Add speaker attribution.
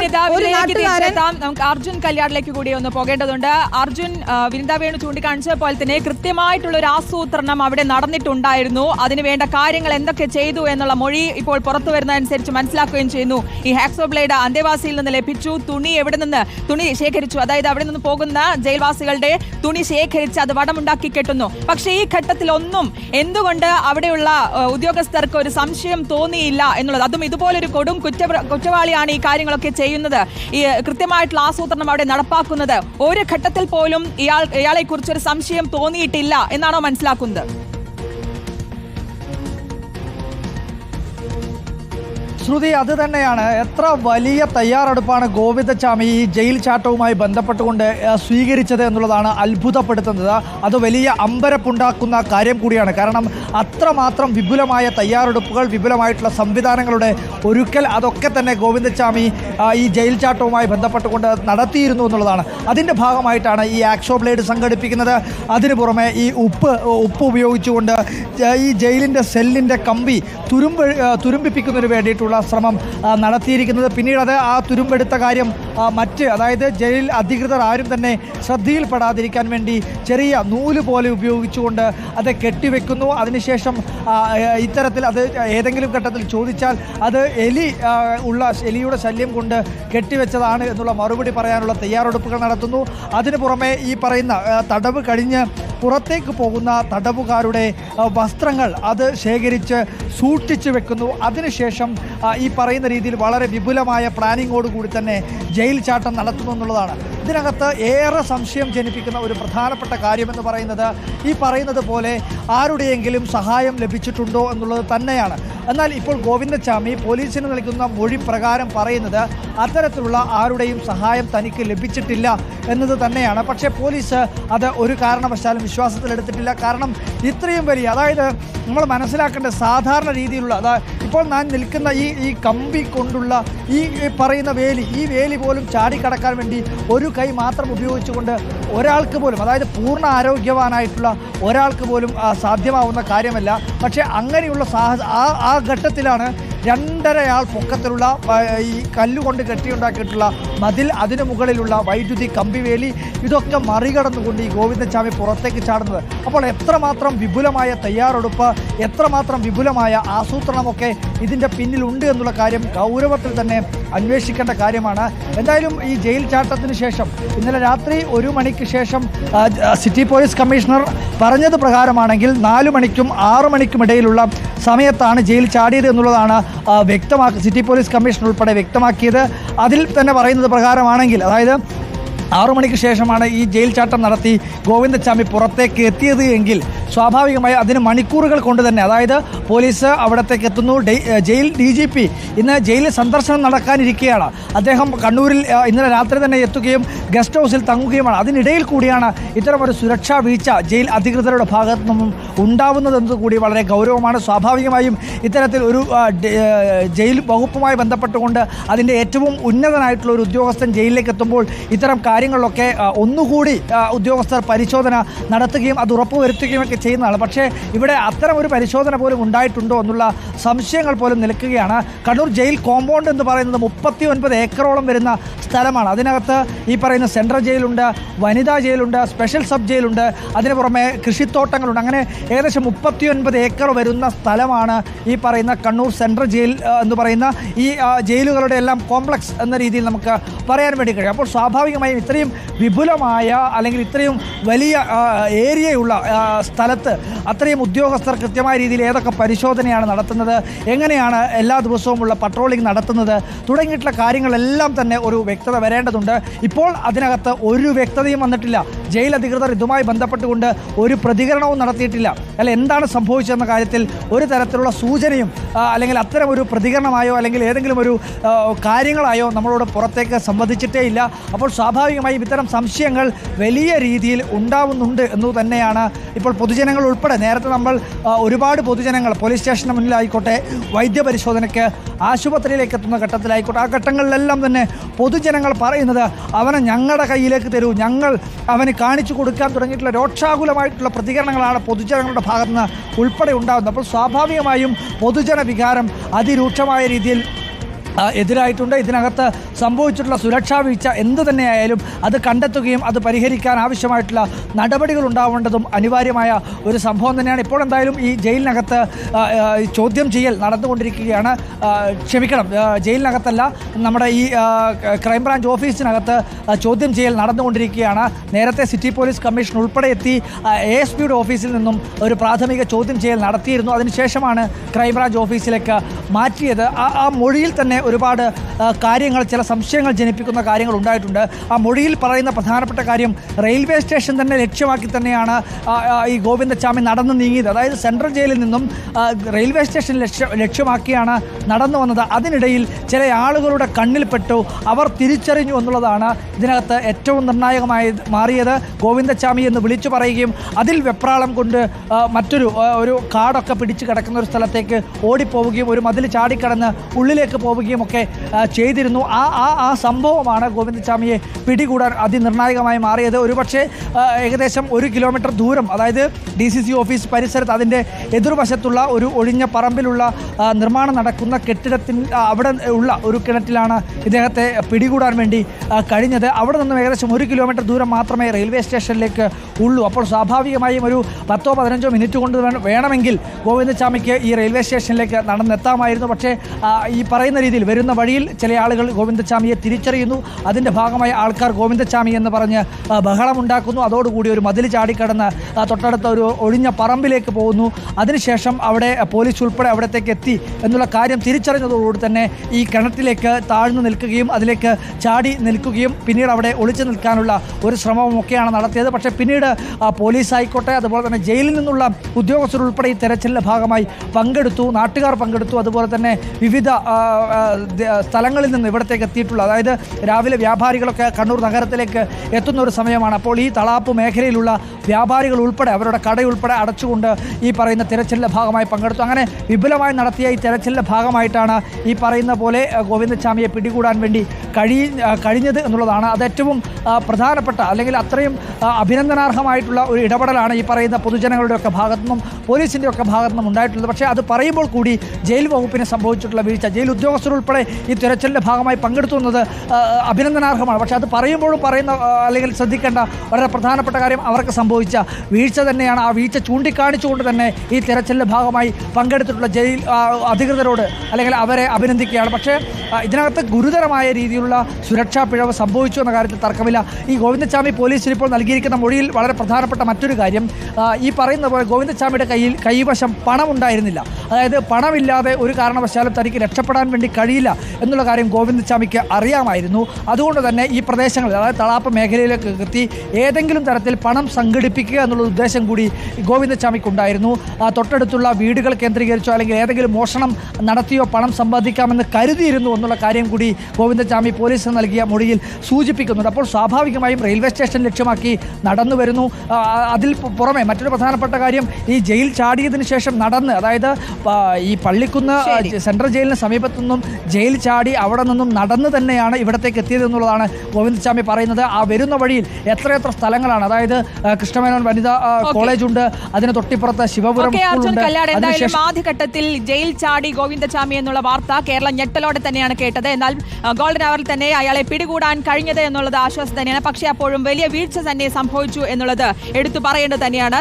Speaker 1: നമുക്ക് അർജുൻ കല്യാണിലേക്ക് കൂടി ഒന്ന് പോകേണ്ടതുണ്ട്. അർജുൻ വിനിത വേണു ചൂണ്ടിക്കാണിച്ച പോലെ തന്നെ കൃത്യമായിട്ടുള്ള ഒരു ആസൂത്രണം അവിടെ നടന്നിട്ടുണ്ടായിരുന്നു. അതിനുവേണ്ട കാര്യങ്ങൾ എന്തൊക്കെ ചെയ്തു എന്നുള്ള മൊഴി ഇപ്പോൾ പുറത്തു വരുന്നതനുസരിച്ച് മനസ്സിലാക്കുകയും ചെയ്യുന്നു. ഈ ഹാക്സോ ബ്ലേഡ് അന്തേവാസിയിൽ നിന്ന് ലഭിച്ചു. തുണി എവിടെ നിന്ന് തുണി ശേഖരിച്ചു. അതായത് അവിടെ നിന്ന് പോകുന്ന ജയിൽവാസികളുടെ തുണി ശേഖരിച്ച് അത് വടമുണ്ടാക്കി കെട്ടുന്നു. പക്ഷേ ഈ ഘട്ടത്തിൽ ഒന്നും എന്തുകൊണ്ട് അവിടെയുള്ള ഉദ്യോഗസ്ഥർക്ക് ഒരു സംശയം തോന്നിയില്ല എന്നുള്ളത്? അതും ഇതുപോലൊരു കൊടും കുറ്റ കുറ്റവാളിയാണ് ഈ കാര്യങ്ങളൊക്കെ ചെയ്യുന്നത് ഈ കൃത്യമായിട്ടുള്ള ആസൂത്രണം അവിടെ നടപ്പാക്കുന്നത്. ഒരു ഘട്ടത്തിൽ പോലും ഇയാൾ ഇയാളെ കുറിച്ച് ഒരു സംശയം തോന്നിയിട്ടില്ല എന്നാണോ മനസ്സിലാക്കുന്നത്?
Speaker 2: ശ്രുതി അത് തന്നെയാണ്. എത്ര വലിയ തയ്യാറെടുപ്പാണ് ഗോവിന്ദച്ചാമി ഈ ജയിൽ ചാട്ടവുമായി ബന്ധപ്പെട്ടുകൊണ്ട് സ്വീകരിച്ചത് എന്നുള്ളതാണ് അത്ഭുതപ്പെടുത്തുന്നത്. അത് വലിയ അമ്പരപ്പുണ്ടാക്കുന്ന കാര്യം കൂടിയാണ്. കാരണം അത്രമാത്രം വിപുലമായ തയ്യാറെടുപ്പുകൾ വിപുലമായിട്ടുള്ള സംവിധാനങ്ങളുടെ ഒരുക്കൽ അതൊക്കെ തന്നെ ഗോവിന്ദച്ചാമി ഈ ജയിൽ ചാട്ടവുമായി ബന്ധപ്പെട്ടുകൊണ്ട് നടത്തിയിരുന്നു എന്നുള്ളതാണ്. അതിന്റെ ഭാഗമായിട്ടാണ് ഈ ആക്ഷോ ബ്ലേഡ് സംഘടിപ്പിക്കുന്നത്. അതിനു പുറമെ ഈ ഉപ്പ് ഉപ്പ് ഉപയോഗിച്ചുകൊണ്ട് ഈ ജയിലിന്റെ സെല്ലിന്റെ കമ്പി തുരുമ്പ് തുരുമ്പിപ്പിക്കുന്നതിന് വേണ്ടിയിട്ടുള്ള ശ്രമം നടത്തിയിരിക്കുന്നത്. പിന്നീട് അത് ആ തുരുമ്പെടുത്ത കാര്യം മറ്റ് അതായത് ജയിൽ അധികൃതർ ആരും തന്നെ ശ്രദ്ധയിൽപ്പെടാതിരിക്കാൻ വേണ്ടി ചെറിയ നൂൽ പോലെ ഉപയോഗിച്ചുകൊണ്ട് അത് കെട്ടിവെക്കുന്നു. അതിനുശേഷം ഇത്തരത്തിൽ അത് ഏതെങ്കിലും ഘട്ടത്തിൽ ചോദിച്ചാൽ അത് എലി ഉള്ള എലിയുടെ ശല്യം കൊണ്ട് കെട്ടിവെച്ചതാണ് എന്നുള്ള മറുപടി പറയാനുള്ള തയ്യാറെടുപ്പുകൾ നടത്തുന്നു. അതിനു പുറമെ ഈ പറയുന്ന തടവ് കഴിഞ്ഞ് പുറത്തേക്ക് പോകുന്ന തടവുകാരുടെ വസ്ത്രങ്ങൾ അത് ശേഖരിച്ച് സൂക്ഷിച്ചു വെക്കുന്നു. അതിനുശേഷം ഈ പറയുന്ന രീതിയിൽ വളരെ വിപുലമായ പ്ലാനിങ്ങോടുകൂടി തന്നെ ജയിൽ ചാട്ടം നടത്തുന്നു എന്നുള്ളതാണ് ഇതിനകത്ത് ഏറെ സംശയം ജനിപ്പിക്കുന്ന ഒരു പ്രധാനപ്പെട്ട കാര്യമെന്ന് പറയുന്നത് ഈ പറയുന്നത് പോലെ ആരുടെയെങ്കിലും സഹായം ലഭിച്ചിട്ടുണ്ടോ എന്നുള്ളത് തന്നെയാണ്. എന്നാൽ ഇപ്പോൾ ഗോവിന്ദച്ചാമി പോലീസിന് നൽകുന്ന മൊഴി പ്രകാരം പറയുന്നത് അത്തരത്തിലുള്ള ആരുടെയും സഹായം തനിക്ക് ലഭിച്ചിട്ടില്ല എന്നത് തന്നെയാണ്. പക്ഷേ പോലീസ് അത് ഒരു കാരണവശാലും വിശ്വാസത്തിലെടുത്തിട്ടില്ല. കാരണം ഇത്രയും വലിയ അതായത് നമ്മൾ മനസ്സിലാക്കേണ്ട സാധാരണ രീതിയിലുള്ള അതാ ഇപ്പോൾ ഞാൻ നിൽക്കുന്ന ഈ ഈ കമ്പി കൊണ്ടുള്ള ഈ പറയുന്ന വേലി ഈ വേലി പോലും ചാടിക്കടക്കാൻ വേണ്ടി ഒരു കൈ മാത്രം ഉപയോഗിച്ചുകൊണ്ട് ഒരാൾക്ക് പോലും അതായത് പൂർണ ആരോഗ്യവാനായിട്ടുള്ള ഒരാൾക്ക് പോലും സാധ്യമാവുന്ന കാര്യമല്ല. പക്ഷേ അങ്ങനെയുള്ള സാഹ ആ ആ ഘട്ടത്തിലാണ് രണ്ടരയാൾ പൊക്കത്തിലുള്ള ഈ കല്ലുകൊണ്ട് കെട്ടിയുണ്ടാക്കിയിട്ടുള്ള മതിൽ അതിനു മുകളിലുള്ള വൈദ്യുതി കമ്പിവേലി ഇതൊക്കെ മറികടന്നുകൊണ്ട് ഈ ഗോവിന്ദസ്വാമി പുറത്തേക്ക് ചാടുന്നത്. അപ്പോൾ എത്രമാത്രം വിപുലമായ തയ്യാറെടുപ്പ് എത്രമാത്രം വിപുലമായ ആസൂത്രണമൊക്കെ ഇതിന്റെ പിന്നിലുണ്ട് എന്നുള്ള കാര്യം ഗൗരവത്തിൽ തന്നെ അന്വേഷിക്കേണ്ട കാര്യമാണ്. എന്തായാലും ഈ ജയിൽ ചാട്ടത്തിന് ശേഷം ഇന്നലെ രാത്രി ഒരു മണിക്ക് ശേഷം സിറ്റി പോലീസ് കമ്മീഷണർ പറഞ്ഞത് പ്രകാരമാണെങ്കിൽ നാലു മണിക്കും ആറു മണിക്കും ഇടയിലുള്ള സമയത്താണ് ജയിൽ ചാടിയത് എന്നുള്ളതാണ് വ്യക്തമാക്കി സിറ്റി പോലീസ് കമ്മീഷൻ ഉൾപ്പെടെ വ്യക്തമാക്കിയത്. അതിൽ തന്നെ പറയുന്നത് പ്രകാരമാണെങ്കിൽ അതായത് ആറു മണിക്ക് ശേഷമാണ് ഈ ജയിൽ ചാട്ടം നടത്തി ഗോവിന്ദച്ചാമി പുറത്തേക്ക് എത്തിയത് എങ്കിൽ സ്വാഭാവികമായി അതിന് മണിക്കൂറുകൾ കൊണ്ട് തന്നെ അതായത് പോലീസ് അവിടത്തേക്ക് എത്തുന്നു. ജയിൽ ഡി ജി പി ഇന്ന് ജയിലിൽ സന്ദർശനം നടക്കാനിരിക്കുകയാണ്. അദ്ദേഹം കണ്ണൂരിൽ ഇന്നലെ രാത്രി തന്നെ എത്തുകയും ഗസ്റ്റ് ഹൗസിൽ തങ്ങുകയുമാണ്. അതിനിടയിൽ കൂടിയാണ് ഇത്തരമൊരു സുരക്ഷാ വീഴ്ച ജയിൽ അധികൃതരുടെ ഭാഗത്തു നിന്നും ഉണ്ടാവുന്നതെന്നത് കൂടി വളരെ ഗൗരവമാണ്. സ്വാഭാവികമായും ഇത്തരത്തിൽ ഒരു ജയിൽ വകുപ്പുമായി ബന്ധപ്പെട്ടുകൊണ്ട് അതിന്റെ ഏറ്റവും ഉന്നതനായിട്ടുള്ള ഒരു ഉദ്യോഗസ്ഥൻ ജയിലിലേക്ക് എത്തുമ്പോൾ ഇത്തരം കാര്യങ്ങളിലൊക്കെ ഒന്നുകൂടി ഉദ്യോഗസ്ഥർ പരിശോധന നടത്തുകയും അത് ഉറപ്പുവരുത്തുകയും ഒക്കെ ചെയ്യുന്നതാണ്. പക്ഷേ ഇവിടെ അത്തരം ഒരു പരിശോധന പോലും ഉണ്ടായിട്ടുണ്ടോ എന്നുള്ള സംശയങ്ങൾ പോലും നിൽക്കുകയാണ്. കണ്ണൂർ ജയിൽ കോമ്പൗണ്ട് എന്ന് പറയുന്നത് മുപ്പത്തി ഒൻപത് ഏക്കറോളം വരുന്ന സ്ഥലമാണ്. അതിനകത്ത് ഈ പറയുന്ന സെൻട്രൽ ജയിലുണ്ട് വനിതാ ജയിലുണ്ട് സ്പെഷ്യൽ സബ് ജയിലുണ്ട് അതിന് പുറമെ കൃഷിത്തോട്ടങ്ങളുണ്ട്. അങ്ങനെ ഏകദേശം മുപ്പത്തി ഒൻപത് ഏക്കർ വരുന്ന സ്ഥലമാണ് ഈ പറയുന്ന കണ്ണൂർ സെൻട്രൽ ജയിൽ എന്ന് പറയുന്ന ഈ ജയിലുകളുടെ എല്ലാം കോംപ്ലക്സ് എന്ന രീതിയിൽ നമുക്ക് പറയാൻ വേണ്ടി കഴിയും. അപ്പോൾ സ്വാഭാവികമായും ഇത്രയും വിപുലമായ അല്ലെങ്കിൽ ഇത്രയും വലിയ ഏരിയയുള്ള സ്ഥലത്ത് അത്രയും ഉദ്യോഗസ്ഥർ കൃത്യമായ രീതിയിൽ ഏതൊക്കെ പരിശോധനയാണ് നടത്തുന്നത് എങ്ങനെയാണ് എല്ലാ ദിവസവുമുള്ള പട്രോളിംഗ് നടത്തുന്നത് തുടങ്ങിയിട്ടുള്ള കാര്യങ്ങളെല്ലാം തന്നെ ഒരു വ്യക്തത വരേണ്ടതുണ്ട്. ഇപ്പോൾ അതിനകത്ത് ഒരു വ്യക്തതയും വന്നിട്ടില്ല. ജയിൽ അധികൃതർ ഇതുമായി ബന്ധപ്പെട്ടുകൊണ്ട് ഒരു പ്രതികരണവും നടത്തിയിട്ടില്ല. അല്ല എന്താണ് സംഭവിച്ചതെന്ന കാര്യത്തിൽ ഒരു തരത്തിലുള്ള സൂചനയും അല്ലെങ്കിൽ അത്തരം ഒരു പ്രതികരണമായോ അല്ലെങ്കിൽ ഏതെങ്കിലും ഒരു കാര്യങ്ങളായോ നമ്മളോട് പുറത്തേക്ക് സംവദിച്ചിട്ടേ ഇല്ല അപ്പോൾ സ്വാഭാവികമായും ഇത്തരം സംശയങ്ങൾ വലിയ രീതിയിൽ ഉണ്ടാവുന്നുണ്ട് എന്നു തന്നെയാണ് ഇപ്പോൾ പൊതുജനങ്ങൾ ഉൾപ്പെടെ. നേരത്തെ നമ്മൾ ഒരുപാട് പൊതുജനങ്ങൾ പോലീസ് സ്റ്റേഷന് മുന്നിലായിക്കോട്ടെ വൈദ്യപരിശോധനയ്ക്ക് ആശുപത്രിയിലേക്ക് എത്തുന്ന ഘട്ടത്തിലായിക്കോട്ടെ ആ ഘട്ടങ്ങളിലെല്ലാം തന്നെ പൊതുജനങ്ങൾ പറയുന്നത് അവനെ ഞങ്ങളുടെ കയ്യിലേക്ക് തരൂ ഞങ്ങൾ അവന് കാണിച്ചു കൊടുക്കാൻ തുടങ്ങിയിട്ടുള്ള രോക്ഷാകുലമായിട്ടുള്ള പ്രതികരണങ്ങളാണ് പൊതുജനങ്ങളുടെ ഭാഗത്തുനിന്ന് ഉൾപ്പെടെ ഉണ്ടാകുന്നത്. അപ്പോൾ സ്വാഭാവികമായും പൊതുജന വികാരം അതിരൂക്ഷമായ രീതിയിൽ എതിരായിട്ടുണ്ട്. ഇതിനകത്ത് സംഭവിച്ചിട്ടുള്ള സുരക്ഷാ വീഴ്ച എന്ത് തന്നെയായാലും അത് കണ്ടെത്തുകയും അത് പരിഹരിക്കാൻ ആവശ്യമായിട്ടുള്ള നടപടികൾ ഉണ്ടാവേണ്ടതും അനിവാര്യമായ ഒരു സംഭവം തന്നെയാണ്. ഇപ്പോൾ എന്തായാലും ഈ ജയിലിനകത്ത് ചോദ്യം ചെയ്യൽ നടന്നുകൊണ്ടിരിക്കുകയാണ്. ക്ഷമിക്കണം. ജയിലിനകത്തല്ല നമ്മുടെ ഈ ക്രൈംബ്രാഞ്ച് ഓഫീസിനകത്ത് ചോദ്യം ചെയ്യൽ നടന്നുകൊണ്ടിരിക്കുകയാണ്. നേരത്തെ സിറ്റി പോലീസ് കമ്മീഷൻ ഉൾപ്പെടെ എത്തി എ എസ് പിയുടെ ഓഫീസിൽ നിന്നും ഒരു പ്രാഥമിക ചോദ്യം ചെയ്യൽ നടത്തിയിരുന്നു. അതിനുശേഷമാണ് ക്രൈംബ്രാഞ്ച് ഓഫീസിലേക്ക് മാറ്റിയത്. ആ മൊഴിയിൽ തന്നെ ഒരുപാട് കാര്യങ്ങൾ ചില സംശയങ്ങൾ ജനിപ്പിക്കുന്ന കാര്യങ്ങൾ ഉണ്ടായിട്ടുണ്ട്. ആ മൊഴിയിൽ പറയുന്ന പ്രധാനപ്പെട്ട കാര്യം റെയിൽവേ സ്റ്റേഷൻ തന്നെ ലക്ഷ്യമാക്കി തന്നെയാണ് ഈ ഗോവിന്ദച്ചാമി നടന്നു നീങ്ങിയത്. അതായത് സെൻട്രൽ ജയിലിൽ നിന്നും റെയിൽവേ സ്റ്റേഷൻ ലക്ഷ്യ ലക്ഷ്യമാക്കിയാണ് നടന്നു വന്നത്. അതിനിടയിൽ ചില ആളുകളുടെ കണ്ണിൽപ്പെട്ടു അവർ തിരിച്ചറിഞ്ഞു എന്നുള്ളതാണ് ഇതിനകത്ത് ഏറ്റവും നിർണായകമായി മാറിയത്. ഗോവിന്ദച്ചാമി എന്ന് വിളിച്ചു പറയുകയും അതിൽ വെപ്രാളം കൊണ്ട് മറ്റൊരു ഒരു കാടൊക്കെ പിടിച്ച് കിടക്കുന്ന ഒരു സ്ഥലത്തേക്ക് ഓടിപ്പോവുകയും ഒരു മതിൽ ചാടിക്കടന്ന് ഉള്ളിലേക്ക് പോവുകയും ആ, ചെയ്തിരുന്നു. ആ ആ ആ സംഭവമാണ് ഗോവിന്ദസ്വാമിയെ പിടികൂടാൻ അതിനിർണായകമായി മാറിയത്. ഒരുപക്ഷെ ഏകദേശം ഒരു കിലോമീറ്റർ ദൂരം അതായത് ഡി സി സി ഓഫീസ് പരിസരത്ത് അതിന്റെ എതിർവശത്തുള്ള ഒരു ഒഴിഞ്ഞ പറമ്പിലുള്ള നിർമ്മാണം നടക്കുന്ന കെട്ടിടത്തിൽ അവിടെ ഉള്ള ഒരു കിണറ്റിലാണ് ഇദ്ദേഹത്തെ പിടികൂടാൻ വേണ്ടി കഴിഞ്ഞത്. അവിടെ നിന്നും ഏകദേശം ഒരു കിലോമീറ്റർ ദൂരം മാത്രമേ റെയിൽവേ സ്റ്റേഷനിലേക്ക് ഉള്ളൂ. അപ്പോൾ സ്വാഭാവികമായും ഒരു പത്തോ പതിനഞ്ചോ മിനിറ്റ് കൊണ്ട് വേണമെങ്കിൽ ഗോവിന്ദസ്വാമിക്ക് ഈ റെയിൽവേ സ്റ്റേഷനിലേക്ക് നടന്നെത്താമായിരുന്നു. പക്ഷേ ഈ പറയുന്ന രീതിയിൽ വരുന്ന വഴിയിൽ ചില ആളുകൾ ഗോവിന്ദസ്വാമിയെ തിരിച്ചറിയുന്നു. അതിന്റെ ഭാഗമായി ആൾക്കാർ ഗോവിന്ദസ്വാമി എന്ന് പറഞ്ഞ് ബഹളമുണ്ടാക്കുന്നു അതോടുകൂടി ഒരു മതിൽ ചാടിക്കടന്ന് തൊട്ടടുത്ത ഒരു ഒഴിഞ്ഞ പറമ്പിലേക്ക് പോകുന്നു. അതിനുശേഷം അവിടെ പോലീസ് ഉൾപ്പെടെ അവിടത്തേക്ക് എത്തി എന്നുള്ള കാര്യം തിരിച്ചറിഞ്ഞതോടുകൂടി തന്നെ ഈ കിണറ്റിലേക്ക് താഴ്ന്നു നിൽക്കുകയും അതിലേക്ക് ചാടി നിൽക്കുകയും പിന്നീട് അവിടെ ഒളിച്ചു നിൽക്കാനുള്ള ഒരു ശ്രമവും ഒക്കെയാണ് നടത്തിയത്. പക്ഷേ പിന്നീട് പോലീസ് ആയിക്കോട്ടെ അതുപോലെ തന്നെ ജയിലിൽ നിന്നുള്ള ഉദ്യോഗസ്ഥർ ഉൾപ്പെടെ ഈ തെരച്ചിലിന്റെ ഭാഗമായി പങ്കെടുത്തു നാട്ടുകാർ പങ്കെടുത്തു. അതുപോലെ തന്നെ വിവിധ സ്ഥലങ്ങളിൽ നിന്ന് ഇവിടത്തേക്ക് എത്തിയിട്ടുള്ളത്. അതായത് രാവിലെ വ്യാപാരികളൊക്കെ കണ്ണൂർ നഗരത്തിലേക്ക് എത്തുന്ന ഒരു സമയമാണ്. അപ്പോൾ ഈ തളാപ്പ് മേഖലയിലുള്ള വ്യാപാരികൾ ഉൾപ്പെടെ അവരുടെ കടയുൾപ്പെടെ അടച്ചുകൊണ്ട് ഈ പറയുന്ന തിരച്ചിലിന്റെ ഭാഗമായി പങ്കെടുത്തു. അങ്ങനെ വിപുലമായി നടത്തിയ ഈ തിരച്ചിലിന്റെ ഭാഗമായിട്ടാണ് ഈ പറയുന്ന പോലെ ഗോവിന്ദസ്വാമിയെ പിടികൂടാൻ വേണ്ടി കഴി കഴിഞ്ഞത് എന്നുള്ളതാണ്. അത് ഏറ്റവും പ്രധാനപ്പെട്ട അല്ലെങ്കിൽ അത്രയും അഭിനന്ദനാർഹമായിട്ടുള്ള ഒരു ഇടപെടലാണ് ഈ പറയുന്ന പൊതുജനങ്ങളുടെയൊക്കെ ഭാഗത്തു നിന്നും പോലീസിന്റെയൊക്കെ ഭാഗത്തു നിന്നും ഉണ്ടായിട്ടുള്ളത്. പക്ഷേ അത് പറയുമ്പോൾ കൂടി ജയിൽ വകുപ്പിന് സംഭവിച്ചിട്ടുള്ള വീഴ്ച ജയിൽ ഉദ്യോഗസ്ഥർ ഉൾപ്പെടെ ഈ തിരച്ചിലിന്റെ ഭാഗമായി പങ്കെടുത്തു എന്നത് അഭിനന്ദനാർഹമാണ്. പക്ഷേ അത് പറയുമ്പോഴും പറയുന്ന അല്ലെങ്കിൽ ശ്രദ്ധിക്കേണ്ട വളരെ പ്രധാനപ്പെട്ട കാര്യം അവർക്ക് സംഭവിച്ച വീഴ്ച തന്നെയാണ്. ആ വീഴ്ച ചൂണ്ടിക്കാണിച്ചുകൊണ്ട് തന്നെ ഈ തിരച്ചിലിന്റെ ഭാഗമായി പങ്കെടുത്തിട്ടുള്ള ജയിൽ അധികൃതരോട് അല്ലെങ്കിൽ അവരെ അഭിനന്ദിക്കുകയാണ്. പക്ഷേ ഇതിനകത്ത് ഗുരുതരമായ രീതിയിലുള്ള സുരക്ഷാ പിഴവ് സംഭവിച്ചു എന്ന കാര്യത്തിൽ തർക്കമില്ല. ഈ ഗോവിന്ദസ്വാമി പോലീസിന് ഇപ്പോൾ നൽകിയിരിക്കുന്ന മൊഴിയിൽ വളരെ പ്രധാനപ്പെട്ട മറ്റൊരു കാര്യം ഈ പറയുന്ന പോലെ ഗോവിന്ദസ്വാമിയുടെ കയ്യിൽ കൈവശം പണം ഉണ്ടായിരുന്നില്ല അതായത് പണമില്ലാതെ ഒരു കാരണവശാലും തനിക്ക് രക്ഷപ്പെടാൻ വേണ്ടി കഴിയില്ല എന്നുള്ള കാര്യം ഗോവിന്ദസ്വാമിക്ക് അറിയാമായിരുന്നു. അതുകൊണ്ട് തന്നെ ഈ പ്രദേശങ്ങളിൽ അതായത് തളാപ്പ് മേഖലയിലേക്ക് എത്തി ഏതെങ്കിലും തരത്തിൽ പണം സംഘടിപ്പിക്കുക എന്നുള്ള ഉദ്ദേശം കൂടി ഗോവിന്ദസ്വാമിക്കുണ്ടായിരുന്നു. ആ, തൊട്ടടുത്തുള്ള വീടുകൾ കേന്ദ്രീകരിച്ചോ അല്ലെങ്കിൽ ഏതെങ്കിലും മോഷണം നടത്തിയോ പണം സമ്പാദിക്കാമെന്ന് കരുതിയിരുന്നു എന്നുള്ള കാര്യം കൂടി ഗോവിന്ദസ്വാമി പോലീസിന് നൽകിയ മൊഴിയിൽ സൂചിപ്പിക്കുന്നുണ്ട്. അപ്പോൾ സ്വാഭാവികമായും റെയിൽവേ സ്റ്റേഷൻ ലക്ഷ്യമാക്കി നടന്നു വരുന്നു. അതിൽ പുറമെ മറ്റൊരു പ്രധാനപ്പെട്ട കാര്യം ഈ ജയിൽ ചാടിയതിനു ശേഷം നടന്ന് അതായത് ഈ പള്ളിക്കുന്ന് സെൻട്രൽ ജയിലിന് സമീപത്തു നിന്നും ജയിൽ ചാടി അവിടെ നിന്നും നടന്ന് തന്നെയാണ് ഇവിടത്തേക്ക് എത്തിയത് എന്നുള്ളതാണ് ഗോവിന്ദസ്വാമി പറയുന്നത്. ആ വരുന്ന വഴിയിൽ എത്രയെത്ര സ്ഥലങ്ങളാണ്? അതായത് കൃഷ്ണമേനോൻ വനിതാ കോളേജ് ഉണ്ട് അതിന് തൊട്ടിപ്പുറത്ത് ശിവപുരം
Speaker 1: ആദ്യഘട്ടത്തിൽ ജയിൽ ചാടി ഗോവിന്ദസ്വാമി എന്നുള്ള വാർത്ത കേരളം ഞെട്ടലോടെ തന്നെയാണ് കേട്ടത്. എന്നാൽ ഗോൾഡൻ അവറിൽ തന്നെ അയാളെ പിടികൂടാൻ കഴിഞ്ഞത് എന്നുള്ളത് ആശ്വാസം തന്നെയാണ്. പക്ഷേ അപ്പോഴും വലിയ വീഴ്ച തന്നെ സംഭവിച്ചു എന്നുള്ളത് എടുത്തു പറയേണ്ടത് തന്നെയാണ്.